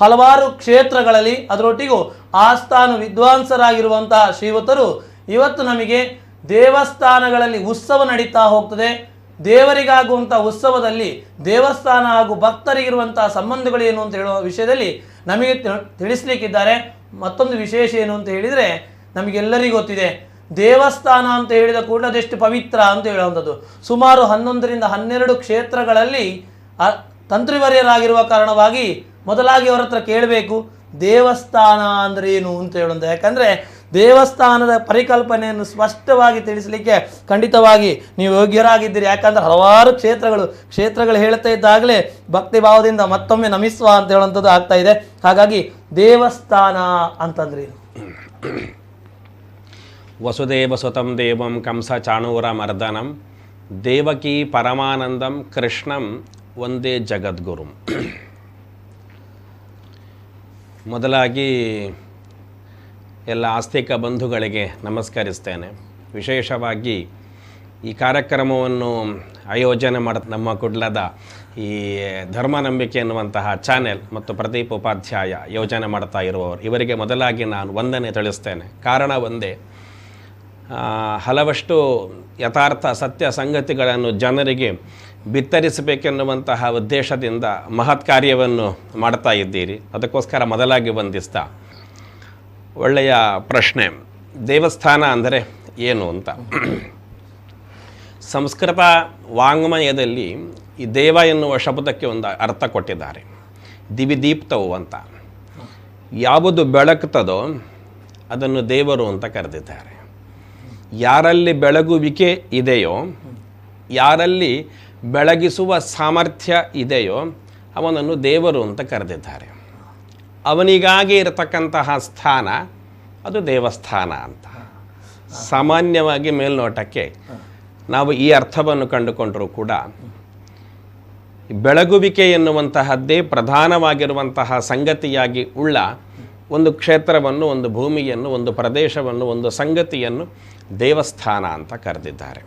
ಹಲವಾರು ಕ್ಷೇತ್ರಗಳಲ್ಲಿ ಅದರೊಟ್ಟಿಗೂ ಆಸ್ಥಾನ ವಿದ್ವಾಂಸರಾಗಿರುವಂತಹ ಶ್ರೀವತರು ಇವತ್ತು ನಮಗೆ ದೇವಸ್ಥಾನಗಳಲ್ಲಿ ಉತ್ಸವ ನಡೀತಾ ಹೋಗ್ತದೆ. ದೇವರಿಗಾಗುವಂಥ ಉತ್ಸವದಲ್ಲಿ ದೇವಸ್ಥಾನ ಹಾಗೂ ಭಕ್ತರಿಗಿರುವಂತಹ ಸಂಬಂಧಗಳೇನು ಅಂತ ಹೇಳುವ ವಿಷಯದಲ್ಲಿ ನಮಗೆ ತಿಳಿಸ್ಲಿಕ್ಕಿದ್ದಾರೆ. ಮತ್ತೊಂದು ವಿಶೇಷ ಏನು ಅಂತ ಹೇಳಿದರೆ ನಮಗೆಲ್ಲರಿಗೂ ಗೊತ್ತಿದೆ. ದೇವಸ್ಥಾನ ಅಂತ ಹೇಳಿದ ಕೂಡಲೇ ಅದೆಷ್ಟು ಪವಿತ್ರ ಅಂತ ಹೇಳುವಂಥದ್ದು. ಸುಮಾರು ಹನ್ನೊಂದರಿಂದ ಹನ್ನೆರಡು ಕ್ಷೇತ್ರಗಳಲ್ಲಿ ತಂತ್ರಿವರ್ಯರಾಗಿರುವ ಕಾರಣವಾಗಿ ಮೊದಲಾಗಿ ಅವರ ಹತ್ರ ಕೇಳಬೇಕು, ದೇವಸ್ಥಾನ ಅಂದ್ರೆ ಏನು ಅಂತ ಹೇಳೋದು. ಯಾಕಂದರೆ ದೇವಸ್ಥಾನದ ಪರಿಕಲ್ಪನೆಯನ್ನು ಸ್ಪಷ್ಟವಾಗಿ ತಿಳಿಸಲಿಕ್ಕೆ ಖಂಡಿತವಾಗಿ ನೀವು ಯೋಗ್ಯರಾಗಿದ್ದೀರಿ. ಯಾಕಂದ್ರೆ ಹಲವಾರು ಕ್ಷೇತ್ರಗಳು ಕ್ಷೇತ್ರಗಳು ಹೇಳ್ತಾ ಇದ್ದಾಗಲೇ ಭಕ್ತಿ ಭಾವದಿಂದ ಮತ್ತೊಮ್ಮೆ ನಮಿಸುವ ಅಂತ ಹೇಳುವಂಥದ್ದು ಆಗ್ತಾ ಇದೆ. ಹಾಗಾಗಿ ದೇವಸ್ಥಾನ ಅಂತಂದ್ರೆ ಏನು? ವಸುದೇವಸುತಂ ದೇವಂ ಕಂಸ ಚಾಣೂರ ಮರ್ದನಂ, ದೇವಕಿ ಪರಮಾನಂದಂ ಕೃಷ್ಣಂ ಒಂದೇ ಜಗದ್ಗುರುಂ. ಮೊದಲಾಗಿ ಎಲ್ಲ ಆಸ್ತಿಕ ಬಂಧುಗಳಿಗೆ ನಮಸ್ಕರಿಸ್ತೇನೆ. ವಿಶೇಷವಾಗಿ ಈ ಕಾರ್ಯಕ್ರಮವನ್ನು ಆಯೋಜನೆ ಮಾಡ ನಮ್ಮ ಕುಡ್ಲದ ಈ ಧರ್ಮ ನಂಬಿಕೆ ಎನ್ನುವಂತಹ ಚಾನೆಲ್ ಮತ್ತು ಪ್ರದೀಪ್ ಉಪಾಧ್ಯಾಯ ಯೋಜನೆ ಮಾಡ್ತಾ ಇರುವವರು. ಇವರಿಗೆ ಮೊದಲಾಗಿ ನಾನು ವಂದನೆ ತಿಳಿಸ್ತೇನೆ. ಕಾರಣ ಒಂದೇ ಹಲವಷ್ಟು ಯಥಾರ್ಥ ಸತ್ಯ ಸಂಗತಿಗಳನ್ನು ಜನರಿಗೆ ಬಿತ್ತರಿಸಬೇಕೆನ್ನುವಂತಹ ಉದ್ದೇಶದಿಂದ ಮಹತ್ ಕಾರ್ಯವನ್ನು ಮಾಡ್ತಾ ಇದ್ದೀರಿ. ಅದಕ್ಕೋಸ್ಕರ ಮೊದಲಾಗಿ ವಂದಿಸ್ತಾ. ಒಳ್ಳೆಯ ಪ್ರಶ್ನೆ, ದೇವಸ್ಥಾನ ಅಂದರೆ ಏನು ಅಂತ. ಸಂಸ್ಕೃತ ವಾಂಗ್ಮಯದಲ್ಲಿ ಈ ದೇವ ಎನ್ನುವ ಶಬ್ದಕ್ಕೆ ಒಂದು ಅರ್ಥ ಕೊಟ್ಟಿದ್ದಾರೆ. ದಿವಿದೀಪ್ತವು ಅಂತ. ಯಾವುದು ಬೆಳಕ್ತದೋ ಅದನ್ನು ದೇವರು ಅಂತ ಕರೆದಿದ್ದಾರೆ. ಯಾರಲ್ಲಿ ಬೆಳಗುವಿಕೆ ಇದೆಯೋ, ಯಾರಲ್ಲಿ ಬೆಳಗಿಸುವ ಸಾಮರ್ಥ್ಯ ಇದೆಯೋ ಅವನನ್ನು ದೇವರು ಅಂತ ಕರೆದಿದ್ದಾರೆ. ಅವನಿಗಾಗಿ ಇರತಕ್ಕಂತಹ ಸ್ಥಾನ ಅದು ದೇವಸ್ಥಾನ ಅಂತ. ಸಾಮಾನ್ಯವಾಗಿ ಮೇಲ್ನೋಟಕ್ಕೆ ನಾವು ಈ ಅರ್ಥವನ್ನು ಕಂಡುಕೊಂಡರೂ ಕೂಡ ಬೆಳಗುವಿಕೆ ಎನ್ನುವಂತಹದ್ದೇ ಪ್ರಧಾನವಾಗಿರುವಂತಹ ಸಂಗತಿಯಾಗಿ ಉಳ್ಳ ಒಂದು ಕ್ಷೇತ್ರವನ್ನು, ಒಂದು ಭೂಮಿಯನ್ನು, ಒಂದು ಪ್ರದೇಶವನ್ನು, ಒಂದು ಸಂಗತಿಯನ್ನು ದೇವಸ್ಥಾನ ಅಂತ ಕರೆದಿದ್ದಾರೆ.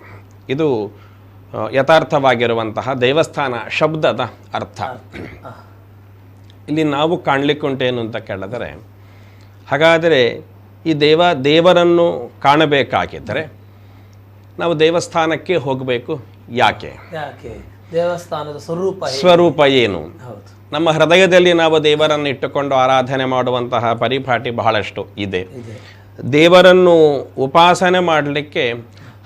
ಇದು ಯಥಾರ್ಥವಾಗಿರುವಂತಹ ದೇವಸ್ಥಾನ ಶಬ್ದದ ಅರ್ಥ. ಇಲ್ಲಿ ನಾವು ಕಾಣಲಿಕ್ಕುಂಟೇನು ಅಂತ ಕೇಳಿದರೆ ಹಾಗಾದರೆ ಈ ದೇವ ದೇವರನ್ನು ಕಾಣಬೇಕಾಗಿದ್ದರೆ ನಾವು ದೇವಸ್ಥಾನಕ್ಕೆ ಹೋಗಬೇಕು ಯಾಕೆ? ಯಾಕೆ? ದೇವಸ್ಥಾನದ ಸ್ವರೂಪ? ಸ್ವರೂಪ ಏನು? ನಮ್ಮ ಹೃದಯದಲ್ಲಿ ನಾವು ದೇವರನ್ನು ಇಟ್ಟುಕೊಂಡು ಆರಾಧನೆ ಮಾಡುವಂತಹ ಪರಿಪಾಟಿ ಬಹಳಷ್ಟು ಇದೆ. ದೇವರನ್ನು ಉಪಾಸನೆ ಮಾಡಲಿಕ್ಕೆ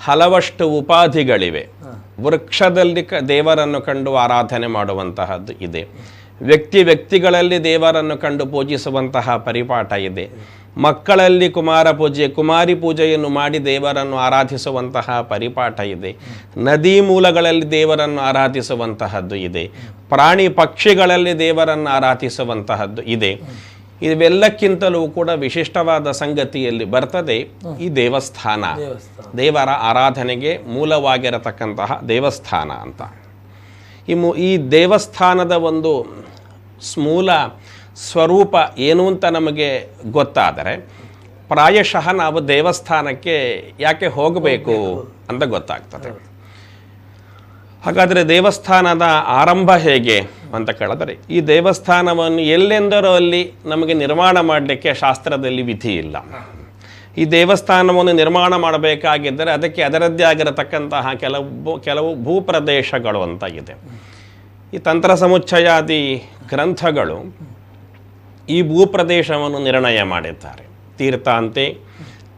ಹಲವಷ್ಟು ಉಪಾಧಿಗಳಿವೆ. ವೃಕ್ಷದಲ್ಲಿ ಕ ದೇವರನ್ನು ಕಂಡು ಆರಾಧನೆ ಮಾಡುವಂತಹದ್ದು ಇದೆ. ವ್ಯಕ್ತಿ ವ್ಯಕ್ತಿಗಳಲ್ಲಿ ದೇವರನ್ನು ಕಂಡು ಪೂಜಿಸುವಂತಹ ಪರಿಪಾಠ ಇದೆ. ಮಕ್ಕಳಲ್ಲಿ ಕುಮಾರ ಪೂಜೆ, ಕುಮಾರಿ ಪೂಜೆಯನ್ನು ಮಾಡಿ ದೇವರನ್ನು ಆರಾಧಿಸುವಂತಹ ಪರಿಪಾಠ ಇದೆ. ನದಿ ಮೂಲಗಳಲ್ಲಿ ದೇವರನ್ನು ಆರಾಧಿಸುವಂತಹದ್ದು ಇದೆ. ಪ್ರಾಣಿ ಪಕ್ಷಿಗಳಲ್ಲಿ ದೇವರನ್ನು ಆರಾಧಿಸುವಂತಹದ್ದು ಇದೆ. ಇವೆಲ್ಲಕ್ಕಿಂತಲೂ ಕೂಡ ವಿಶಿಷ್ಟವಾದ ಸಂಗತಿಯಲ್ಲಿ ಬರ್ತದೆ ಈ ದೇವಸ್ಥಾನ. ದೇವರ ಆರಾಧನೆಗೆ ಮೂಲವಾಗಿರತಕ್ಕಂತಹ ದೇವಸ್ಥಾನ ಅಂತ. ಈ ಮು ಈ ದೇವಸ್ಥಾನದ ಒಂದು ಮೂಲ ಸ್ವರೂಪ ಏನು ಅಂತ ನಮಗೆ ಗೊತ್ತಾದರೆ ಪ್ರಾಯಶಃ ನಾವು ದೇವಸ್ಥಾನಕ್ಕೆ ಯಾಕೆ ಹೋಗಬೇಕು ಅಂತ ಗೊತ್ತಾಗ್ತದೆ. ಹಾಗಾದರೆ ದೇವಸ್ಥಾನದ ಆರಂಭ ಹೇಗೆ? ಅಂತ ಕೇಳಿದರೆ, ಈ ದೇವಸ್ಥಾನವನ್ನು ಎಲ್ಲೆಂದರೂ ಅಲ್ಲಿ ನಮಗೆ ನಿರ್ಮಾಣ ಮಾಡಲಿಕ್ಕೆ ಶಾಸ್ತ್ರದಲ್ಲಿ ವಿಧಿ ಇಲ್ಲ. ಈ ದೇವಸ್ಥಾನವನ್ನು ನಿರ್ಮಾಣ ಮಾಡಬೇಕಾಗಿದ್ದರೆ ಅದಕ್ಕೆ ಅದರದ್ದೇ ಆಗಿರತಕ್ಕಂತಹ ಕೆಲವು ಕೆಲವು ಭೂಪ್ರದೇಶಗಳು ಅಂತ ಇದೆ. ಈ ತಂತ್ರ ಸಮುಚ್ಚಯಾದಿ ಗ್ರಂಥಗಳು ಈ ಭೂಪ್ರದೇಶವನ್ನು ನಿರ್ಣಯ ಮಾಡಿದ್ದಾರೆ. ತೀರ್ಥಾಂತೆ,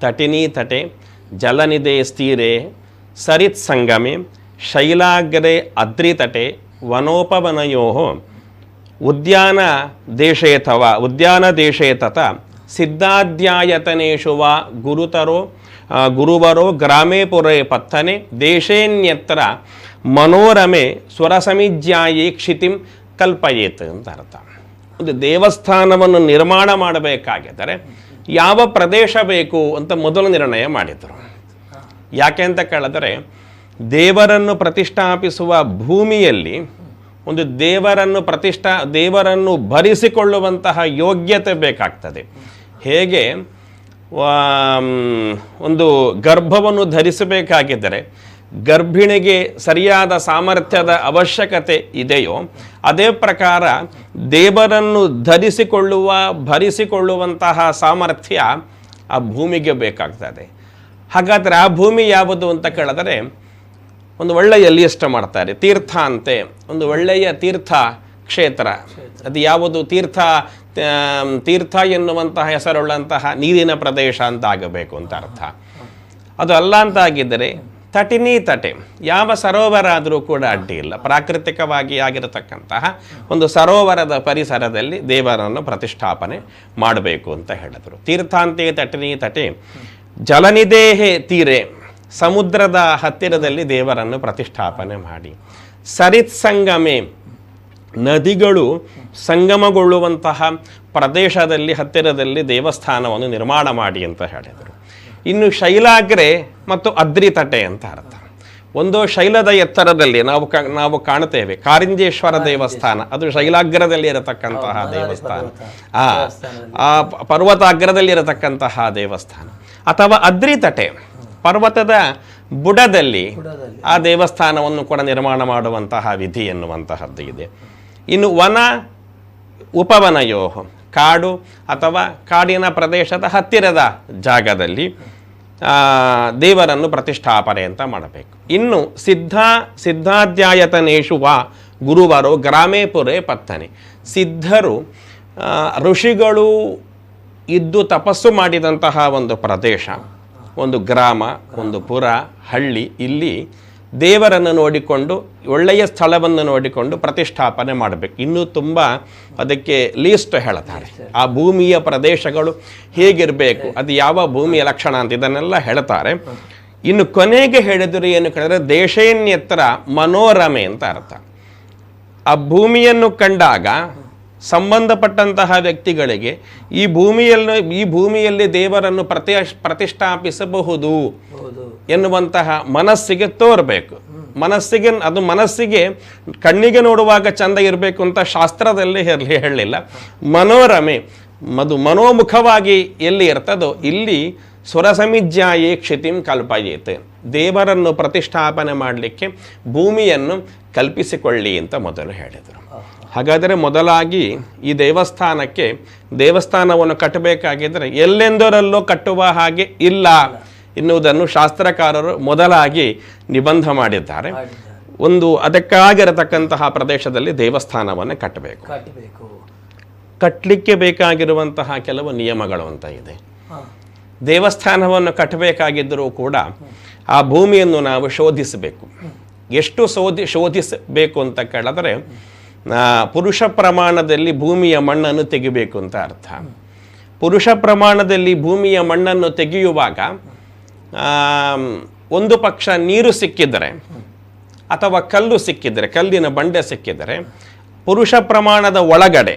ತಟಿನಿ ತಟೆ ಜಲನಿದೆ ಸ್ಥಿರೆ, ಸರಿತ್ ಸಂಗಮೆ, ಶೈಲಾಗ್ರೆ ಅದ್ರಿತಟೆ ವನೋಪವನಯೋ ಉದ್ಯಾನ ದೇಶೇತವ, ಉದ್ಯಾನ ದೇಶೇತತ ಸಿದ್ಧಾಧ್ಯಾಯತನೇಶು ವಾ ಗುರುತರೋ ಗುರುವರೋ ಗ್ರಾಮೇ ಪುರೇ ಪತ್ತನೆ, ದೇಶೇನ್ಯತ್ರ ಮನೋರಮೆ ಸ್ವರಸಮಿಜ್ಯಾಯಿ ಕ್ಷಿತಿಂ ಕಲ್ಪಯೇತ್ ಅಂತ ಅರ್ಥ. ಒಂದು ದೇವಸ್ಥಾನವನ್ನು ನಿರ್ಮಾಣ ಮಾಡಬೇಕಾಗಿದ್ದರೆ ಯಾವ ಪ್ರದೇಶ ಬೇಕು ಅಂತ ಮೊದಲು ನಿರ್ಣಯ ಮಾಡಿದರು. ಯಾಕೆ ಅಂತ ಕೇಳಿದರೆ ದೇವರನ್ನು ಪ್ರತಿಷ್ಠಾಪಿಸುವ ಭೂಮಿಯಲ್ಲಿ ಒಂದು ದೇವರನ್ನು ಪ್ರತಿಷ್ಠಾ, ದೇವರನ್ನು ಭರಿಸಿಕೊಳ್ಳುವಂತಹ ಯೋಗ್ಯತೆ ಬೇಕಾಗ್ತದೆ. ಹೇಗೆ? ಒಂದು ಗರ್ಭವನ್ನು ಧರಿಸಬೇಕಾಗಿದ್ದರೆ ಗರ್ಭಿಣಿಗೆ ಸರಿಯಾದ ಸಾಮರ್ಥ್ಯದ ಅವಶ್ಯಕತೆ ಇದೆಯೋ, ಅದೇ ಪ್ರಕಾರ ದೇವರನ್ನು ಧರಿಸಿಕೊಳ್ಳುವ, ಭರಿಸಿಕೊಳ್ಳುವಂತಹ ಸಾಮರ್ಥ್ಯ ಆ ಭೂಮಿಗೆ ಬೇಕಾಗ್ತದೆ. ಹಾಗಾದರೆ ಆ ಭೂಮಿ ಯಾವುದು ಅಂತ ಕೇಳಿದರೆ ಒಂದು ಒಳ್ಳೆಯ ಲಿಸ್ಟ್ ಮಾಡ್ತಾರೆ ತೀರ್ಥ ಅಂತೆ. ಒಂದು ಒಳ್ಳೆಯ ತೀರ್ಥ ಕ್ಷೇತ್ರ. ಅದು ಯಾವುದು? ತೀರ್ಥ ತೀರ್ಥ ಎನ್ನುವಂತಹ ಹೆಸರುಳ್ಳಂತಹ ನೀರಿನ ಪ್ರದೇಶ ಅಂತ ಆಗಬೇಕು ಅಂತ ಅರ್ಥ. ಅದು ಅಲ್ಲ ಅಂತ ಆಗಿದ್ದರೆ ತಟಿನಿ ತಟೆ. ಯಾವ ಸರೋವರ ಆದರೂ ಕೂಡ ಅಡ್ಡಿ ಇಲ್ಲ. ಪ್ರಾಕೃತಿಕವಾಗಿ ಆಗಿರತಕ್ಕಂತಹ ಒಂದು ಸರೋವರದ ಪರಿಸರದಲ್ಲಿ ದೇವರನ್ನು ಪ್ರತಿಷ್ಠಾಪನೆ ಮಾಡಬೇಕು ಅಂತ ಹೇಳಿದರು. ತೀರ್ಥಾಂತೆ ತಟಿನಿ ತಟೆ. ಜಲನಿದೇಹೆ ತೀರೆ. ಸಮುದ್ರದ ಹತ್ತಿರದಲ್ಲಿ ದೇವರನ್ನು ಪ್ರತಿಷ್ಠಾಪನೆ ಮಾಡಿ. ಸರಿತ್ ಸಂಗಮೆ ನದಿಗಳು ಸಂಗಮಗೊಳ್ಳುವಂತಹ ಪ್ರದೇಶದಲ್ಲಿ ಹತ್ತಿರದಲ್ಲಿ ದೇವಸ್ಥಾನವನ್ನು ನಿರ್ಮಾಣ ಮಾಡಿ ಅಂತ ಹೇಳಿದರು. ಇನ್ನು ಶೈಲಾಗ್ರೆ ಮತ್ತು ಅದ್ರಿತಟೆ ಅಂತ ಅರ್ಥ. ಒಂದು ಶೈಲದ ಎತ್ತರದಲ್ಲಿ ನಾವು ಕ ನಾವು ಕಾಣುತ್ತೇವೆ. ಕಾರಿಂಜೇಶ್ವರ ದೇವಸ್ಥಾನ ಅದು ಶೈಲಾಗ್ರದಲ್ಲಿ ಇರತಕ್ಕಂತಹ ದೇವಸ್ಥಾನ. ಆ ಪರ್ವತಾಗ್ರದಲ್ಲಿ ಇರತಕ್ಕಂತಹ ದೇವಸ್ಥಾನ. ಅಥವಾ ಅದ್ರಿತಟೆ. ಪರ್ವತದ ಬುಡದಲ್ಲಿ. ಆ ದೇವಸ್ಥಾನವನ್ನು ಕೂಡ ನಿರ್ಮಾಣ ಮಾಡುವಂತಹ ವಿಧಿ ಎನ್ನುವಂತಹದ್ದು ಇದೆ. ಇನ್ನು ವನ ಉಪವನಯೋ ಕಾಡು ಅಥವಾ ಕಾಡಿನ ಪ್ರದೇಶದ ಹತ್ತಿರದ ಜಾಗದಲ್ಲಿ ದೇವರನ್ನು ಪ್ರತಿಷ್ಠಾಪನೆ ಅಂತ ಮಾಡಬೇಕು. ಇನ್ನು ಸಿದ್ಧ ಸಿದ್ಧಾಧ್ಯಾಯತನೇಶು ವಾ ಗುರುವರು ಗ್ರಾಮೇ ಪುರೇ ಪತ್ತನೆ. ಸಿದ್ಧರು ಋಷಿಗಳು ಇದ್ದು ತಪಸ್ಸು ಮಾಡಿದಂತಹ ಒಂದು ಪ್ರದೇಶ. ಒಂದು ಗ್ರಾಮ, ಒಂದು ಪುರ, ಹಳ್ಳಿ, ಇಲ್ಲಿ ದೇವರನ್ನು ನೋಡಿಕೊಂಡು, ಒಳ್ಳೆಯ ಸ್ಥಳವನ್ನು ನೋಡಿಕೊಂಡು ಪ್ರತಿಷ್ಠಾಪನೆ ಮಾಡಬೇಕು. ಇನ್ನೂ ತುಂಬ ಅದಕ್ಕೆ ಲೀಸ್ಟ್ ಹೇಳ್ತಾರೆ ಆ ಭೂಮಿಯ ಪ್ರದೇಶಗಳು ಹೇಗಿರಬೇಕು, ಅದು ಯಾವ ಭೂಮಿಯ ಲಕ್ಷಣ ಅಂತ ಇದನ್ನೆಲ್ಲ ಹೇಳ್ತಾರೆ ಇನ್ನು ಕೊನೆಗೆ ಹೇಳಿದರೆ ಏನು ಕೇಳಿದ್ರೆ ದೇಶೇನ್ಯತ್ರ ಮನೋರಮೆ ಅಂತ ಅರ್ಥ. ಆ ಭೂಮಿಯನ್ನು ಕಂಡಾಗ ಸಂಬಂಧಪಟ್ಟಂತಹ ವ್ಯಕ್ತಿಗಳಿಗೆ ಈ ಭೂಮಿಯಲ್ಲಿ ಈ ಭೂಮಿಯಲ್ಲಿ ದೇವರನ್ನು ಪ್ರತಿ ಪ್ರತಿಷ್ಠಾಪಿಸಬಹುದು ಎನ್ನುವಂತಹ ಮನಸ್ಸಿಗೆ ತೋರಬೇಕು. ಮನಸ್ಸಿಗೆ ಅದು ಮನಸ್ಸಿಗೆ ಕಣ್ಣಿಗೆ ನೋಡುವಾಗ ಚಂದ ಇರಬೇಕು ಅಂತ ಶಾಸ್ತ್ರದಲ್ಲಿ ಇರಲಿ ಹೇಳಲಿಲ್ಲ. ಮನೋರಮೆ ಮದು ಮನೋಮುಖವಾಗಿ ಎಲ್ಲಿ ಇರ್ತದೋ ಇಲ್ಲಿ ಸ್ವರಸಮಿಜ್ಯಾಯೇ ಕ್ಷಿತಿಂ ಕಲ್ಪಯೇತೆ. ದೇವರನ್ನು ಪ್ರತಿಷ್ಠಾಪನೆ ಮಾಡಲಿಕ್ಕೆ ಭೂಮಿಯನ್ನು ಕಲ್ಪಿಸಿಕೊಳ್ಳಿ ಅಂತ ಮೊದಲು ಹೇಳಿದರು. ಹಾಗಾದರೆ ಮೊದಲಾಗಿ ಈ ದೇವಸ್ಥಾನಕ್ಕೆ ದೇವಸ್ಥಾನವನ್ನು ಕಟ್ಟಬೇಕಾಗಿದ್ದರೆ ಎಲ್ಲೆಂದರಲ್ಲೋ ಕಟ್ಟುವ ಹಾಗೆ ಇಲ್ಲ ಎನ್ನುವುದನ್ನು ಶಾಸ್ತ್ರಕಾರರು ಮೊದಲಾಗಿ ನಿಬಂಧ ಮಾಡಿದ್ದಾರೆ. ಒಂದು ಅದಕ್ಕಾಗಿರತಕ್ಕಂತಹ ಪ್ರದೇಶದಲ್ಲಿ ದೇವಸ್ಥಾನವನ್ನು ಕಟ್ಟಬೇಕು. ಕಟ್ಟಲಿಕ್ಕೆ ಬೇಕಾಗಿರುವಂತಹ ಕೆಲವು ನಿಯಮಗಳು ಅಂತ ಇದೆ. ದೇವಸ್ಥಾನವನ್ನು ಕಟ್ಟಬೇಕಾಗಿದ್ದರೂ ಕೂಡ ಆ ಭೂಮಿಯನ್ನು ನಾವು ಶೋಧಿಸಬೇಕು. ಎಷ್ಟು ಶೋಧಿ ಶೋಧಿಸಬೇಕು ಅಂತ ಕೇಳಿದ್ರೆ ಪುರುಷ ಪ್ರಮಾಣದಲ್ಲಿ ಭೂಮಿಯ ಮಣ್ಣನ್ನು ತೆಗಿಬೇಕು ಅಂತ ಅರ್ಥ. ಪುರುಷ ಪ್ರಮಾಣದಲ್ಲಿ ಭೂಮಿಯ ಮಣ್ಣನ್ನು ತೆಗೆಯುವಾಗ ಒಂದು ಪಕ್ಷ ನೀರು ಸಿಕ್ಕಿದರೆ ಅಥವಾ ಕಲ್ಲು ಸಿಕ್ಕಿದರೆ, ಕಲ್ಲಿನ ಬಂಡೆ ಸಿಕ್ಕಿದರೆ, ಪುರುಷ ಪ್ರಮಾಣದ ಒಳಗಡೆ,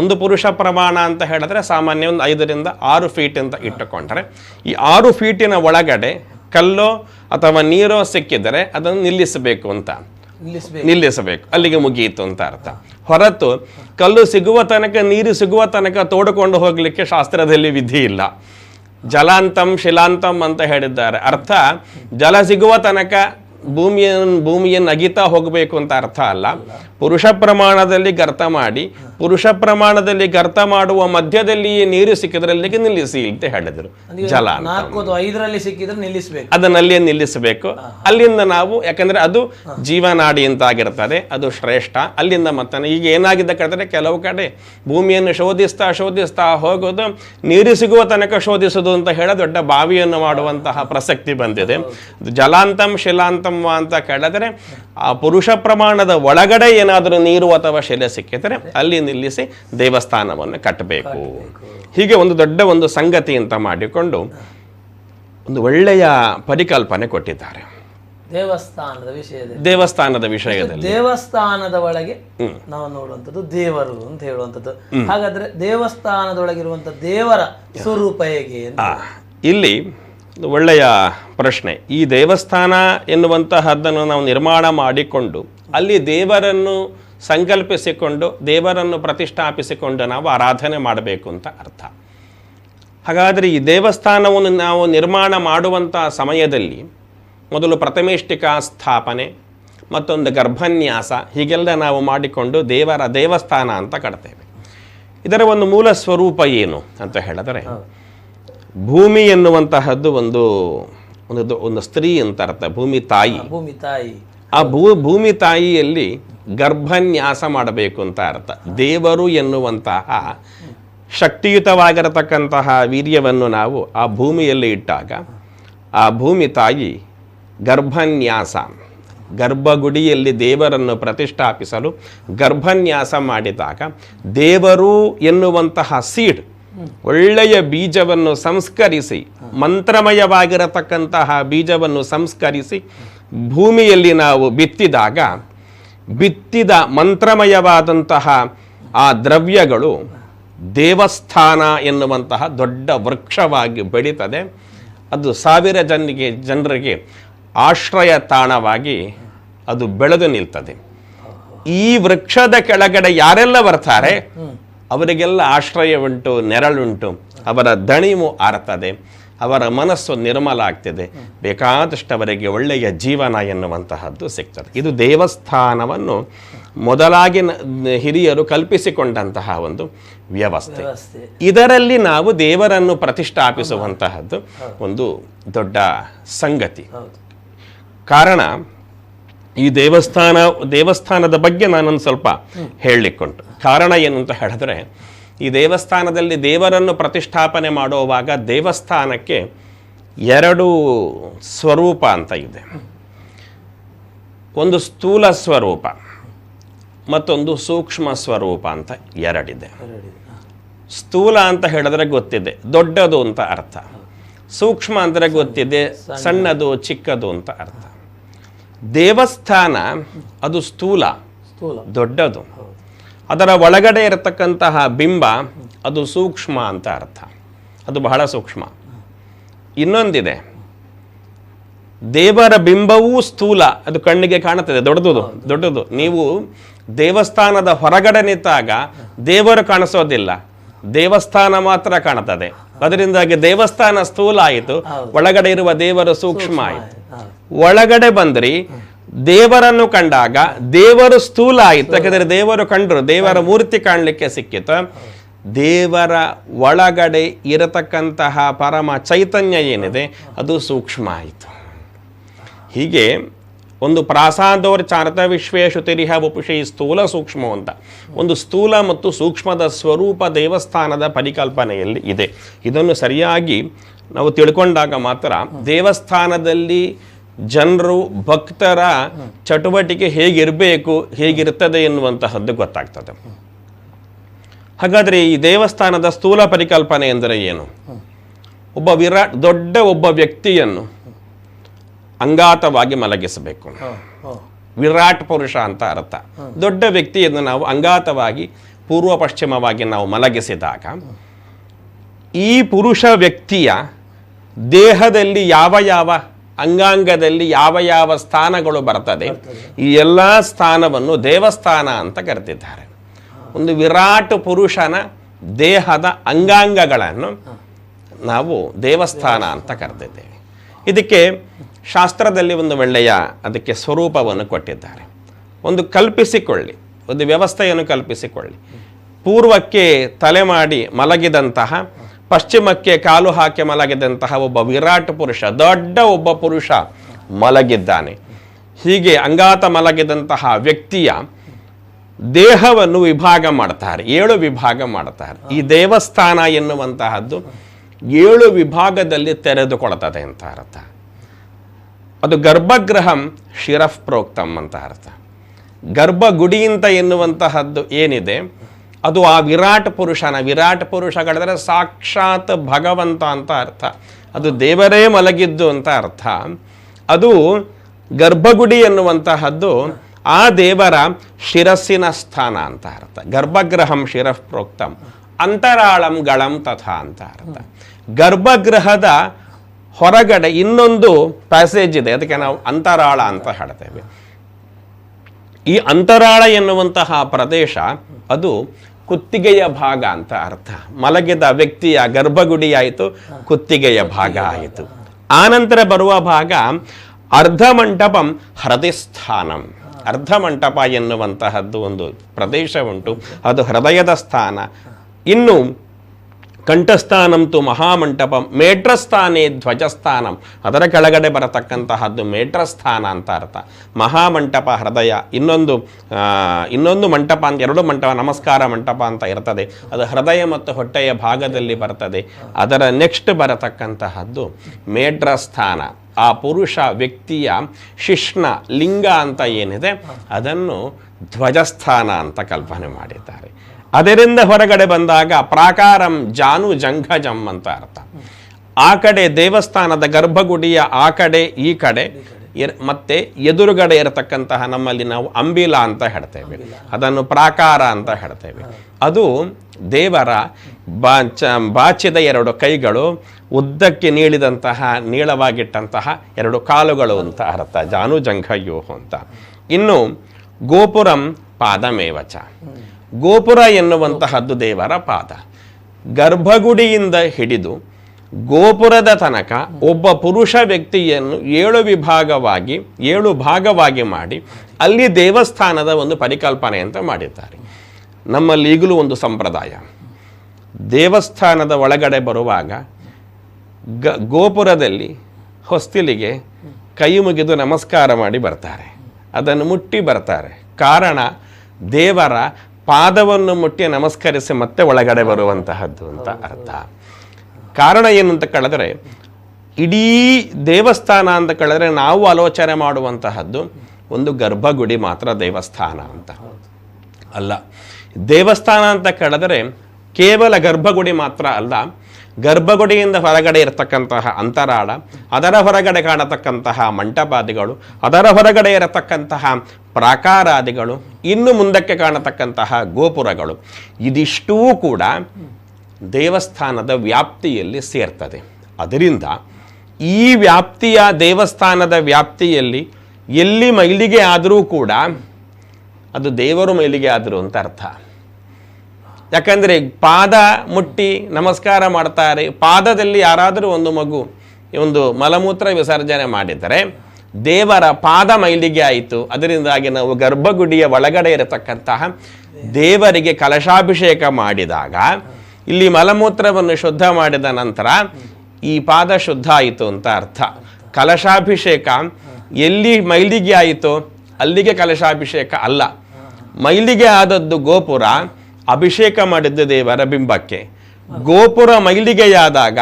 ಒಂದು ಪುರುಷ ಪ್ರಮಾಣ ಅಂತ ಹೇಳಿದ್ರೆ ಸಾಮಾನ್ಯ ಒಂದು ಐದರಿಂದ ಆರು ಫೀಟ್ ಅಂತ ಇಟ್ಟುಕೊಂಡರೆ, ಈ ಆರು ಫೀಟಿನ ಒಳಗಡೆ ಕಲ್ಲೋ ಅಥವಾ ನೀರೋ ಸಿಕ್ಕಿದರೆ ಅದನ್ನು ನಿಲ್ಲಿಸಬೇಕು ಅಂತ. ನಿಲ್ಲಿಸ್ಬೇಕು. ಅಲ್ಲಿಗೆ ಮುಗಿಯಿತು ಅಂತ ಅರ್ಥ. ಹೊರತು ಕಲ್ಲು ಸಿಗುವ ತನಕ, ನೀರು ಸಿಗುವ ತನಕ ತೋಡಿಕೊಂಡು ಹೋಗಲಿಕ್ಕೆ ಶಾಸ್ತ್ರದಲ್ಲಿ ವಿಧಿ ಇಲ್ಲ ಜಲಾಂತಂ ಶಿಲಾಂತಂ ಅಂತ ಹೇಳಿದ್ದಾರೆ. ಅರ್ಥ, ಜಲ ಸಿಗುವ ತನಕ ಭೂಮಿಯನ್ನು ಭೂಮಿಯನ್ನು ಅಗಿತಾ ಹೋಗಬೇಕು ಅಂತ ಅರ್ಥ ಅಲ್ಲ. ಪುರುಷ ಪ್ರಮಾಣದಲ್ಲಿ ಗರ್ತ ಮಾಡಿ ಪುರುಷ ಪ್ರಮಾಣದಲ್ಲಿ ಗರ್ತ ಮಾಡುವ ಮಧ್ಯದಲ್ಲಿಯೇ ನೀರು ಸಿಕ್ಕಿದ್ರೆ ಅಲ್ಲಿಗೆ ನಿಲ್ಲಿಸಿ ಅಂತ ಹೇಳಿದ್ರು. ಜಲ ಐದರಲ್ಲಿ ಸಿಕ್ಕಿದ್ರೆ ನಿಲ್ಲಿಸಬೇಕು. ಅದನ್ನಲ್ಲಿಯೇ ನಿಲ್ಲಿಸಬೇಕು. ಅಲ್ಲಿಂದ ನಾವು ಯಾಕಂದ್ರೆ ಅದು ಜೀವನಾಡಿ ಅಂತ ಆಗಿರ್ತದೆ ಅದು ಶ್ರೇಷ್ಠ. ಅಲ್ಲಿಂದ ಮತ್ತೆ ಈಗ ಏನಾಗಿದೆ ಕಡೆ ಕೆಲವು ಕಡೆ ಭೂಮಿಯನ್ನು ಶೋಧಿಸ್ತಾ ಶೋಧಿಸ್ತಾ ಹೋಗೋದು ನೀರು ಸಿಗುವ ತನಕ ಶೋಧಿಸೋದು ಅಂತ ಹೇಳ ದೊಡ್ಡ ಬಾವಿಯನ್ನು ಮಾಡುವಂತಹ ಪ್ರಸಕ್ತಿ ಬಂದಿದೆ. ಜಲಾಂತಂ ಶಿಲಾಂತಂ ಅಂತ ಕೇಳಿದ್ರೆ ಆ ಪುರುಷ ಪ್ರಮಾಣದ ಒಳಗಡೆ ಏನಾದರೂ ನೀರು ಅಥವಾ ಶಿಲೆ ಸಿಕ್ಕಿದ್ರೆ ಅಲ್ಲಿ ನಿಲ್ಲಿಸಿ ದೇವಸ್ಥಾನವನ್ನು ಕಟ್ಟಬೇಕು. ಹೀಗೆ ಒಂದು ದೊಡ್ಡ ಒಂದು ಸಂಗತಿ ಅಂತ ಮಾಡಿಕೊಂಡು ಒಂದು ಒಳ್ಳೆಯ ಪರಿಕಲ್ಪನೆ ಕೊಟ್ಟಿದ್ದಾರೆ. ದೇವಸ್ಥಾನದ ವಿಷಯದಲ್ಲಿ. ದೇವಸ್ಥಾನದ ವಿಷಯದಲ್ಲಿ. ದೇವಸ್ಥಾನದ ಒಳಗೆ ನಾವು ನೋಡುವಂಥದ್ದು ದೇವರು ಅಂತ ಹೇಳುವಂಥದ್ದು. ಹಾಗಾದ್ರೆ ದೇವಸ್ಥಾನದ ಒಳಗಿರುವಂತ ದೇವರ ಸ್ವರೂಪ ಹೇಗೆ ಇಲ್ಲಿ ಒಂದು ಒಳ್ಳೆಯ ಪ್ರಶ್ನೆ. ಈ ದೇವಸ್ಥಾನ ಎನ್ನುವಂತಹದ್ದನ್ನು ನಾವು ನಿರ್ಮಾಣ ಮಾಡಿಕೊಂಡು ಅಲ್ಲಿ ದೇವರನ್ನು ಸಂಕಲ್ಪಿಸಿಕೊಂಡು ದೇವರನ್ನು ಪ್ರತಿಷ್ಠಾಪಿಸಿಕೊಂಡು ನಾವು ಆರಾಧನೆ ಮಾಡಬೇಕು ಅಂತ ಅರ್ಥ. ಹಾಗಾದರೆ ಈ ದೇವಸ್ಥಾನವನ್ನು ನಾವು ನಿರ್ಮಾಣ ಮಾಡುವಂಥ ಸಮಯದಲ್ಲಿ ಮೊದಲು ಪ್ರಥಮೇಷ್ಟಿಕಾ ಸ್ಥಾಪನೆ ಮತ್ತೊಂದು ಗರ್ಭನ್ಯಾಸ ಹೀಗೆಲ್ಲ ನಾವು ಮಾಡಿಕೊಂಡು ದೇವರ ದೇವಸ್ಥಾನ ಅಂತ ಕಟ್ತೇವೆ. ಇದರ ಒಂದು ಮೂಲ ಸ್ವರೂಪ ಏನು ಅಂತ ಹೇಳಿದರೆ ಭೂಮಿ ಎನ್ನುವಂತಹದ್ದು ಒಂದು ಒಂದು ಒಂದು ಸ್ತ್ರೀ ಅಂತ ಅರ್ಥ ಭೂಮಿ ತಾಯಿ. ಭೂಮಿ ತಾಯಿ. ಆ ಭೂ, ಭೂಮಿ ತಾಯಿಯಲ್ಲಿ ಗರ್ಭನ್ಯಾಸ ಮಾಡಬೇಕು ಅಂತ ಅರ್ಥ. ದೇವರು ಎನ್ನುವಂತಹ ಶಕ್ತಿಯುತವಾಗಿರತಕ್ಕಂತಹ ವೀರ್ಯವನ್ನು ನಾವು ಆ ಭೂಮಿಯಲ್ಲಿ ಇಟ್ಟಾಗ ಆ ಭೂಮಿ ತಾಯಿ ಗರ್ಭನ್ಯಾಸ, ಗರ್ಭಗುಡಿಯಲ್ಲಿ ದೇವರನ್ನು ಪ್ರತಿಷ್ಠಾಪಿಸಲು ಗರ್ಭನ್ಯಾಸ ಮಾಡಿದಾಗ ದೇವರು ಎನ್ನುವಂತಹ ಸೀಡ್ ಒಳ್ಳೆಯ ಬೀಜವನ್ನು ಸಂಸ್ಕರಿಸಿ, ಮಂತ್ರಮಯವಾಗಿರತಕ್ಕಂತಹ ಬೀಜವನ್ನು ಸಂಸ್ಕರಿಸಿ ಭೂಮಿಯಲ್ಲಿ ನಾವು ಬಿತ್ತಿದಾಗ, ಬಿತ್ತಿದ ಮಂತ್ರಮಯವಾದಂತಹ ಆ ದ್ರವ್ಯಗಳು ದೇವಸ್ಥಾನ ಎನ್ನುವಂತಹ ದೊಡ್ಡ ವೃಕ್ಷವಾಗಿ ಬೆಳೀತದೆ. ಅದು ಸಾವಿರ ಜನರಿಗೆ ಜನರಿಗೆ ಆಶ್ರಯ ತಾಣವಾಗಿ ಅದು ಬೆಳೆದು ನಿಲ್ತದೆ. ಈ ವೃಕ್ಷದ ಕೆಳಗಡೆ ಯಾರೆಲ್ಲ ಬರ್ತಾರೆ? ಅವರಿಗೆಲ್ಲ ಆಶ್ರಯ ಉಂಟು ನೆರಳುಂಟು, ಅವರ ದಣಿವು ಆರ್ತದೆ. ಅವರ ಮನಸ್ಸು ನಿರ್ಮಲ ಆಗ್ತದೆ. ಬೇಕಾದಷ್ಟು ಅವರಿಗೆ ಒಳ್ಳೆಯ ಜೀವನ ಎನ್ನುವಂತಹದ್ದು ಸಿಗ್ತದೆ. ಇದು ದೇವಸ್ಥಾನವನ್ನು ಮೊದಲಾಗಿ ನ- ಹಿರಿಯರು ಕಲ್ಪಿಸಿಕೊಂಡಂತಹ ಒಂದು ವ್ಯವಸ್ಥೆ. ವ್ಯವಸ್ಥೆ. ಇದರಲ್ಲಿ ನಾವು ದೇವರನ್ನು ಪ್ರತಿಷ್ಠಾಪಿಸುವಂತಹದ್ದು ಒಂದು ದೊಡ್ಡ ಸಂಗತಿ. ಕಾರಣ ಈ ದೇವಸ್ಥಾನ ದೇವಸ್ಥಾನದ ಬಗ್ಗೆ ನಾನೊಂದು ಸ್ವಲ್ಪ ಹೇಳಲಿಕ್ಕುಂಟು ಕಾರಣ ಏನು ಅಂತ ಹೇಳಿದ್ರೆ ಈ ದೇವಸ್ಥಾನದಲ್ಲಿ ದೇವರನ್ನು ಪ್ರತಿಷ್ಠಾಪನೆ ಮಾಡುವಾಗ ದೇವಸ್ಥಾನಕ್ಕೆ ಎರಡು ಸ್ವರೂಪ ಅಂತ ಇದೆ. ಒಂದು ಸ್ಥೂಲ ಸ್ವರೂಪ ಮತ್ತೊಂದು ಸೂಕ್ಷ್ಮ ಸ್ವರೂಪ ಅಂತ ಎರಡಿದೆ. ಸ್ಥೂಲ ಅಂತ ಹೇಳಿದ್ರೆ ಗೊತ್ತಿದೆ ದೊಡ್ಡದು ಅಂತ ಅರ್ಥ. ಸೂಕ್ಷ್ಮ ಅಂದರೆ ಗೊತ್ತಿದೆ ಸಣ್ಣದು ಚಿಕ್ಕದು ಅಂತ ಅರ್ಥ. ದೇವಸ್ಥಾನ ಅದು ಸ್ಥೂಲ ದೊಡ್ಡದು. ಅದರ ಒಳಗಡೆ ಇರತಕ್ಕಂತಹ ಬಿಂಬ ಅದು ಸೂಕ್ಷ್ಮ ಅಂತ ಅರ್ಥ. ಅದು ಬಹಳ ಸೂಕ್ಷ್ಮ. ಇನ್ನೊಂದಿದೆ. ದೇವರ ಬಿಂಬವೂ ಸ್ಥೂಲ. ಅದು ಕಣ್ಣಿಗೆ ಕಾಣುತ್ತದೆ. ದೊಡ್ಡದು ದೊಡ್ಡದು. ನೀವು ದೇವಸ್ಥಾನದ ಹೊರಗಡೆ ನಿಂತಾಗ ದೇವರು ಕಾಣಿಸೋದಿಲ್ಲ. ದೇವಸ್ಥಾನ ಮಾತ್ರ ಕಾಣುತ್ತದೆ. ಅದರಿಂದಾಗಿ ದೇವಸ್ಥಾನ ಸ್ಥೂಲ ಆಯಿತು. ಒಳಗಡೆ ಇರುವ ದೇವರು ಸೂಕ್ಷ್ಮ ಆಯಿತು. ಒಳಗಡೆ ಬಂದ್ರಿ ದೇವರನ್ನು ಕಂಡಾಗ ದೇವರು ಸ್ಥೂಲ ಆಯಿತು. ಯಾಕಂದ್ರೆ ದೇವರು ಕಂಡರು ದೇವರ ಮೂರ್ತಿ ಕಾಣಲಿಕ್ಕೆ ಸಿಕ್ಕಿತು. ದೇವರ ಒಳಗಡೆ ಇರತಕ್ಕಂತಹ ಪರಮ ಚೈತನ್ಯ ಏನಿದೆ ಅದು ಸೂಕ್ಷ್ಮ ಆಯಿತು. ಹೀಗೆ ಒಂದು ಪ್ರಾಸಾದೋರ್ ಚಾರತ ವಿಶ್ವೇಶು ತಿರಿಹ ವಪುಷಿ ಸ್ಥೂಲ ಸೂಕ್ಷ್ಮ ಅಂತ. ಒಂದು ಸ್ಥೂಲ ಮತ್ತು ಸೂಕ್ಷ್ಮದ ಸ್ವರೂಪ ದೇವಸ್ಥಾನದ ಪರಿಕಲ್ಪನೆಯಲ್ಲಿ ಇದೆ. ಇದನ್ನು ಸರಿಯಾಗಿ ನಾವು ತಿಳ್ಕೊಂಡಾಗ ಮಾತ್ರ ದೇವಸ್ಥಾನದಲ್ಲಿ ಜನರು ಭಕ್ತರ ಚಟುವಟಿಕೆ ಹೇಗಿರಬೇಕು ಹೇಗಿರ್ತದೆ ಎನ್ನುವಂತಹದ್ದು ಗೊತ್ತಾಗ್ತದೆ. ಹಾಗಾದರೆ ಈ ದೇವಸ್ಥಾನದ ಸ್ಥೂಲ ಪರಿಕಲ್ಪನೆ ಎಂದರೆ ಏನು? ಒಬ್ಬ ವಿರಾಟ್ ದೊಡ್ಡ ಒಬ್ಬ ವ್ಯಕ್ತಿಯನ್ನು ಅಂಗಾತವಾಗಿ ಮಲಗಿಸಬೇಕು. ವಿರಾಟ್ ಪುರುಷ ಅಂತ ಅರ್ಥ. ದೊಡ್ಡ ವ್ಯಕ್ತಿಯನ್ನು ನಾವು ಅಂಗಾತವಾಗಿ ಪೂರ್ವ ಪಶ್ಚಿಮವಾಗಿ ನಾವು ಮಲಗಿಸಿದಾಗ ಈ ಪುರುಷ ವ್ಯಕ್ತಿಯ ದೇಹದಲ್ಲಿ ಯಾವ ಯಾವ ಅಂಗಾಂಗದಲ್ಲಿ ಯಾವ ಯಾವ ಸ್ಥಾನಗಳು ಬರ್ತದೆ? ಈ ಎಲ್ಲ ಸ್ಥಾನವನ್ನು ದೇವಸ್ಥಾನ ಅಂತ ಕರೆದಿದ್ದಾರೆ. ಒಂದು ವಿರಾಟ್ ಪುರುಷನ ದೇಹದ ಅಂಗಾಂಗಗಳನ್ನು ನಾವು ದೇವಸ್ಥಾನ ಅಂತ ಕರೆದಿದ್ದೇವೆ. ಇದಕ್ಕೆ ಶಾಸ್ತ್ರದಲ್ಲಿ ಒಂದು ಒಳ್ಳೆಯ ಅದಕ್ಕೆ ಸ್ವರೂಪವನ್ನು ಕೊಟ್ಟಿದ್ದಾರೆ. ಒಂದು ಕಲ್ಪಿಸಿಕೊಳ್ಳಿ, ಒಂದು ವ್ಯವಸ್ಥೆಯನ್ನು ಕಲ್ಪಿಸಿಕೊಳ್ಳಿ. ಪೂರ್ವಕ್ಕೆ ತಲೆ ಮಾಡಿ ಮಲಗಿದಂತಹ ಪಶ್ಚಿಮಕ್ಕೆ ಕಾಲು ಹಾಕಿ ಮಲಗಿದಂತಹ ಒಬ್ಬ ವಿರಾಟ್ ಪುರುಷ, ದೊಡ್ಡ ಒಬ್ಬ ಪುರುಷ ಮಲಗಿದ್ದಾನೆ. ಹೀಗೆ ಅಂಗಾತ ಮಲಗಿದಂತಹ ವ್ಯಕ್ತಿಯ ದೇಹವನ್ನು ವಿಭಾಗ ಮಾಡ್ತಾರೆ, ಏಳು ವಿಭಾಗ ಮಾಡ್ತಾರೆ. ಈ ದೇವಸ್ಥಾನ ಎನ್ನುವಂತಹದ್ದು ಏಳು ವಿಭಾಗದಲ್ಲಿ ತೆರೆದುಕೊಳ್ತದೆ ಅಂತ ಅರ್ಥ. ಅದು ಗರ್ಭಗೃಹಂ ಶಿರಫ್ ಪ್ರೋಕ್ತಂ ಅಂತ ಅರ್ಥ. ಗರ್ಭಗುಡಿ ಅಂತ ಎನ್ನುವಂತಹದ್ದು ಏನಿದೆ? ಅದು ಆ ವಿರಾಟ್ ಪುರುಷನ ವಿರಾಟ್ ಪುರುಷಗಳಿದ್ರೆ ಸಾಕ್ಷಾತ್ ಭಗವಂತ ಅಂತ ಅರ್ಥ. ಅದು ದೇವರೇ ಮಲಗಿದ್ದು ಅಂತ ಅರ್ಥ. ಅದು ಗರ್ಭಗುಡಿ ಎನ್ನುವಂತಹದ್ದು ಆ ದೇವರ ಶಿರಸ್ಸಿನ ಸ್ಥಾನ ಅಂತ ಅರ್ಥ. ಗರ್ಭಗೃಹಂ ಶಿರಸ್ ಪ್ರೋಕ್ತಂ, ಅಂತರಾಳಂ ಗಳಂ ತಥಾ ಅಂತ ಅರ್ಥ. ಗರ್ಭಗೃಹದ ಹೊರಗಡೆ ಇನ್ನೊಂದು ಪ್ಯಾಸೇಜ್ ಇದೆ, ಅದಕ್ಕೆ ನಾವು ಅಂತರಾಳ ಅಂತ ಹೇಳ್ತೇವೆ. ಈ ಅಂತರಾಳ ಎನ್ನುವಂತಹ ಪ್ರದೇಶ, ಅದು ಕುತ್ತಿಗೆಯ ಭಾಗ ಅಂತ ಅರ್ಥ. ಮಲಗಿದ ವ್ಯಕ್ತಿಯ ಗರ್ಭಗುಡಿ ಆಯಿತು ಕುತ್ತಿಗೆಯ ಭಾಗ ಆಯಿತು. ಆನಂತರ ಬರುವ ಭಾಗ ಅರ್ಧ ಮಂಟಪಂ ಹೃದಯಸ್ಥಾನಂ. ಅರ್ಧ ಮಂಟಪ ಎನ್ನುವಂತಹದ್ದು ಒಂದು ಪ್ರದೇಶ ಉಂಟು. ಅದು ಹೃದಯದ ಸ್ಥಾನ. ಇನ್ನು ಕಂಠಸ್ಥಾನಂತು ಮಹಾಮಂಟಪಂ, ಮೇಟ್ರಸ್ಥಾನೇ ಧ್ವಜಸ್ಥಾನಂ. ಅದರ ಕೆಳಗಡೆ ಬರತಕ್ಕಂತಹದ್ದು ಮೇಟ್ರಸ್ಥಾನ ಅಂತ ಅರ್ಥ. ಮಹಾಮಂಟಪ ಹೃದಯ, ಇನ್ನೊಂದು ಇನ್ನೊಂದು ಮಂಟಪ ಅಂತ, ಎರಡು ಮಂಟಪ, ನಮಸ್ಕಾರ ಮಂಟಪ ಅಂತ ಇರ್ತದೆ. ಅದು ಹೃದಯ ಮತ್ತು ಹೊಟ್ಟೆಯ ಭಾಗದಲ್ಲಿ ಬರ್ತದೆ. ಅದರ ನೆಕ್ಸ್ಟ್ ಬರತಕ್ಕಂತಹದ್ದು ಮೇಟ್ರಸ್ಥಾನ. ಆ ಪುರುಷ ವ್ಯಕ್ತಿಯ ಶಿಷ್ಣ ಲಿಂಗ ಅಂತ ಏನಿದೆ, ಅದನ್ನು ಧ್ವಜಸ್ಥಾನ ಅಂತ ಕಲ್ಪನೆ ಮಾಡಿದ್ದಾರೆ. ಅದರಿಂದ ಹೊರಗಡೆ ಬಂದಾಗ ಪ್ರಾಕಾರಂ ಜಾನು ಜಂಘಜಂ ಅಂತ ಅರ್ಥ. ಆ ಕಡೆ ದೇವಸ್ಥಾನದ ಗರ್ಭಗುಡಿಯ ಆ ಕಡೆ, ಈ ಕಡೆ ಮತ್ತೆ ಎದುರುಗಡೆ ಇರತಕ್ಕಂತಹ ನಮ್ಮಲ್ಲಿ ನಾವು ಅಂಬಿಲ ಅಂತ ಹೇಳ್ತೇವೆ. ಅದನ್ನು ಪ್ರಾಕಾರ ಅಂತ ಹೇಳ್ತೇವೆ. ಅದು ದೇವರ ಬಾಚ ಬಾಚಿದ ಎರಡು ಕೈಗಳು, ಉದ್ದಕ್ಕೆ ನೀಳಿದಂತಹ, ನೀಳವಾಗಿಟ್ಟಂತಹ ಎರಡು ಕಾಲುಗಳು ಅಂತ ಅರ್ಥ. ಜಾನು ಜಂಘಯೋಹು ಅಂತ. ಇನ್ನು ಗೋಪುರಂ ಪಾದಮೇವಚ. ಗೋಪುರ ಎನ್ನುವಂತಹದ್ದು ದೇವರ ಪಾದ. ಗರ್ಭಗುಡಿಯಿಂದ ಹಿಡಿದು ಗೋಪುರದ ತನಕ ಒಬ್ಬ ಪುರುಷ ವ್ಯಕ್ತಿಯನ್ನು ಏಳು ವಿಭಾಗವಾಗಿ, ಏಳು ಭಾಗವಾಗಿ ಮಾಡಿ ಅಲ್ಲಿ ದೇವಸ್ಥಾನದ ಒಂದು ಪರಿಕಲ್ಪನೆ ಅಂತ ಮಾಡಿದ್ದಾರೆ. ನಮ್ಮಲ್ಲಿ ಈಗಲೂ ಒಂದು ಸಂಪ್ರದಾಯ. ದೇವಸ್ಥಾನದ ಒಳಗಡೆ ಬರುವಾಗ ಗ, ಗೋಪುರದಲ್ಲಿ ಹೊಸ್ತಿಲಿಗೆ ಕೈ ಮುಗಿದು ನಮಸ್ಕಾರ ಮಾಡಿ ಬರ್ತಾರೆ. ಅದನ್ನು ಮುಟ್ಟಿ ಬರ್ತಾರೆ. ಕಾರಣ ದೇವರ ಪಾದವನ್ನು ಮುಟ್ಟಿ ನಮಸ್ಕರಿಸಿ ಮತ್ತೆ ಒಳಗಡೆ ಬರುವಂತಹದ್ದು ಅಂತ ಅರ್ಥ. ಕಾರಣ ಏನು ಅಂತ ಕಳೆದರೆ, ಇಡೀ ದೇವಸ್ಥಾನ ಅಂತ ಕಳೆದರೆ ನಾವು ಆಲೋಚನೆ ಮಾಡುವಂತಹದ್ದು ಒಂದು ಗರ್ಭಗುಡಿ ಮಾತ್ರ ದೇವಸ್ಥಾನ ಅಂತ. ಅಲ್ಲ, ದೇವಸ್ಥಾನ ಅಂತ ಕಳೆದರೆ ಕೇವಲ ಗರ್ಭಗುಡಿ ಮಾತ್ರ ಅಲ್ಲ ಗರ್ಭಗುಡಿಯಿಂದ ಹೊರಗಡೆ ಇರತಕ್ಕಂತಹ ಅಂತರಾಳ, ಅದರ ಹೊರಗಡೆ ಕಾಣತಕ್ಕಂತಹ ಮಂಟಪಾದಿಗಳು, ಅದರ ಹೊರಗಡೆ ಇರತಕ್ಕಂತಹ ಪ್ರಾಕಾರಾದಿಗಳು, ಇನ್ನು ಮುಂದಕ್ಕೆ ಕಾಣತಕ್ಕಂತಹ ಗೋಪುರಗಳು, ಇದಿಷ್ಟೂ ಕೂಡ ದೇವಸ್ಥಾನದ ವ್ಯಾಪ್ತಿಯಲ್ಲಿ ಸೇರ್ತದೆ. ಅದರಿಂದ ಈ ವ್ಯಾಪ್ತಿಯ ದೇವಸ್ಥಾನದ ವ್ಯಾಪ್ತಿಯಲ್ಲಿ ಎಲ್ಲಿ ಮೈಲಿಗೆ ಆದರೂ ಕೂಡ ಅದು ದೇವರು ಮೈಲಿಗೆ ಆದರು ಅಂತ ಅರ್ಥ. ಯಾಕಂದರೆ ಪಾದ ಮುಟ್ಟಿ ನಮಸ್ಕಾರ ಮಾಡ್ತಾರೆ. ಪಾದದಲ್ಲಿ ಯಾರಾದರೂ ಒಂದು ಮಗು ಒಂದು ಮಲಮೂತ್ರ ವಿಸರ್ಜನೆ ಮಾಡಿದರೆ ದೇವರ ಪಾದ ಮೈಲಿಗೆ ಆಯಿತು. ಅದರಿಂದಾಗಿ ನಾವು ಗರ್ಭಗುಡಿಯ ಒಳಗಡೆ ಇರತಕ್ಕಂತಹ ದೇವರಿಗೆ ಕಲಶಾಭಿಷೇಕ ಮಾಡಿದಾಗ, ಇಲ್ಲಿ ಮಲಮೂತ್ರವನ್ನು ಶುದ್ಧ ಮಾಡಿದ ನಂತರ ಈ ಪಾದ ಶುದ್ಧ ಆಯಿತು ಅಂತ ಅರ್ಥ. ಕಲಶಾಭಿಷೇಕ ಎಲ್ಲಿ ಮೈಲಿಗೆ ಆಯಿತು? ಅಲ್ಲಿಗೆ ಕಲಶಾಭಿಷೇಕ ಅಲ್ಲ. ಮೈಲಿಗೆ ಆದದ್ದು ಗೋಪುರ ಅಭಿಷೇಕ ಮಾಡಿದ್ದ ದೇವರ ಬಿಂಬಕ್ಕೆ. ಗೋಪುರ ಮೈಲಿಗೆಯಾದಾಗ,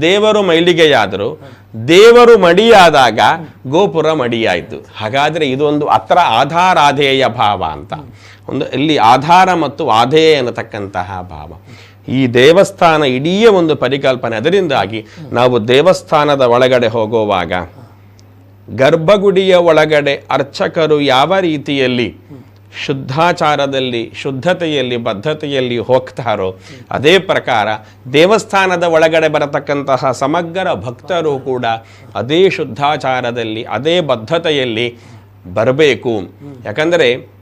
ದೇವರು ಮೈಲಿಗೆಯಾದರು, ದೇವರು ಮಡಿಯಾದಾಗ ಗೋಪುರ ಮಡಿಯಾಯಿತು. ಹಾಗಾದರೆ ಇದೊಂದು ಅತ್ರ ಆಧಾರಾಧೇಯ ಭಾವ ಅಂತ. ಒಂದು ಇಲ್ಲಿ ಆಧಾರ ಮತ್ತು ಆಧೇಯ ಅನ್ನತಕ್ಕಂತಹ ಭಾವ. ಈ ದೇವಸ್ಥಾನ ಇಡೀ ಒಂದು ಪರಿಕಲ್ಪನೆ. ಅದರಿಂದಾಗಿ ನಾವು ದೇವಸ್ಥಾನದ ಒಳಗಡೆ ಹೋಗುವಾಗ ಗರ್ಭಗುಡಿಯ ಒಳಗಡೆ ಅರ್ಚಕರು ಯಾವ ರೀತಿಯಲ್ಲಿ ಶುದ್ಧಾಚಾರದಲ್ಲಿ, ಶುದ್ಧತೆಯಲ್ಲಿ, ಬದ್ಧತೆಯಲ್ಲಿ ಹೋಗ್ತಾರೋ ಅದೇ ಪ್ರಕಾರ ದೇವಸ್ಥಾನದ ಒಳಗಡೆ ಬರತಕ್ಕಂತಹ ಸಮಗ್ರ ಭಕ್ತರು ಕೂಡ ಅದೇ ಶುದ್ಧಾಚಾರದಲ್ಲಿ, ಅದೇ ಬದ್ಧತೆಯಲ್ಲಿ ಬರಬೇಕು. ಯಾಕಂದರೆ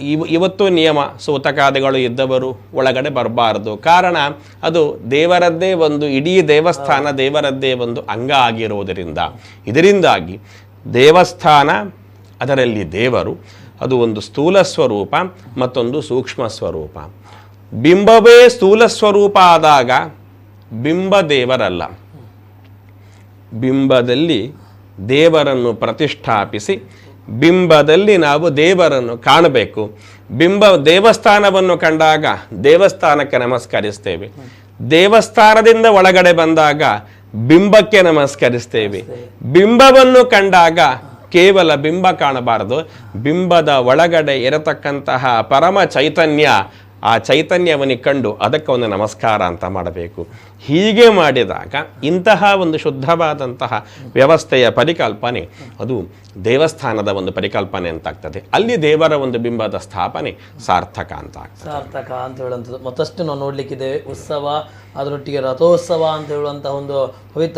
ಇವ, ಇವತ್ತು ನಿಯಮ, ಸೂತಕಾದಿಗಳು ಇದ್ದವರು ಒಳಗಡೆ ಬರಬಾರದು. ಕಾರಣ ಅದು ದೇವರದ್ದೇ ಒಂದು, ಇಡೀ ದೇವಸ್ಥಾನ ದೇವರದ್ದೇ ಒಂದು ಅಂಗ ಆಗಿರುವುದರಿಂದ. ಇದರಿಂದಾಗಿ ದೇವಸ್ಥಾನ ಅದರಲ್ಲಿ ದೇವರು ಅದು ಒಂದು ಸ್ಥೂಲ ಸ್ವರೂಪ ಮತ್ತೊಂದು ಸೂಕ್ಷ್ಮ ಸ್ವರೂಪ. ಬಿಂಬವೇ ಸ್ಥೂಲ ಸ್ವರೂಪ ಆದಾಗ ಬಿಂಬ ದೇವರಲ್ಲ ಬಿಂಬದಲ್ಲಿ ದೇವರನ್ನು ಪ್ರತಿಷ್ಠಾಪಿಸಿ ಬಿಂಬದಲ್ಲಿ ನಾವು ದೇವರನ್ನು ಕಾಣಬೇಕು. ಬಿಂಬ ದೇವಸ್ಥಾನವನ್ನು ಕಂಡಾಗ ದೇವಸ್ಥಾನಕ್ಕೆ ನಮಸ್ಕರಿಸ್ತೇವೆ. ದೇವಸ್ಥಾನದಿಂದ ಒಳಗಡೆ ಬಂದಾಗ ಬಿಂಬಕ್ಕೆ ನಮಸ್ಕರಿಸ್ತೇವೆ. ಬಿಂಬವನ್ನು ಕಂಡಾಗ ಕೇವಲ ಬಿಂಬ ಕಾಣಬಾರದು. ಬಿಂಬದ ಒಳಗಡೆ ಇರತಕ್ಕಂತಹ ಪರಮ ಚೈತನ್ಯ, ಆ ಚೈತನ್ಯವನ್ನು ಕಂಡು ಅದಕ್ಕೆ ಒಂದು ನಮಸ್ಕಾರ ಅಂತ ಮಾಡಬೇಕು. ಹೀಗೆ ಮಾಡಿದಾಗ ಇಂತಹ ಒಂದು ಶುದ್ಧವಾದಂತಹ ವ್ಯವಸ್ಥೆಯ ಪರಿಕಲ್ಪನೆ, ಅದು ದೇವಸ್ಥಾನದ ಒಂದು ಪರಿಕಲ್ಪನೆ ಅಂತಾಗ್ತದೆ. ಅಲ್ಲಿ ದೇವರ ಒಂದು ಬಿಂಬದ ಸ್ಥಾಪನೆ ಸಾರ್ಥಕ ಅಂತ ಸಾರ್ಥಕ ಅಂತ ಹೇಳುವಂಥದ್ದು. ಮತ್ತಷ್ಟು ನಾವು ನೋಡಲಿಕ್ಕಿದ್ದೇವೆ, ಉತ್ಸವ, ಅದರೊಟ್ಟಿಗೆ ರಥೋತ್ಸವ ಅಂತ ಹೇಳುವಂತಹ ಒಂದು ಪವಿತ್ರ